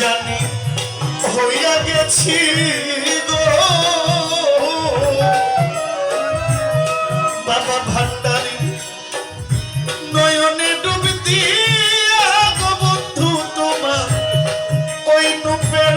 জানি হইয়া গেছি গো। বাবা ভান্ডারি নয়নে ডুব দিয়া গো বন্ধু তোমার ওই নুপের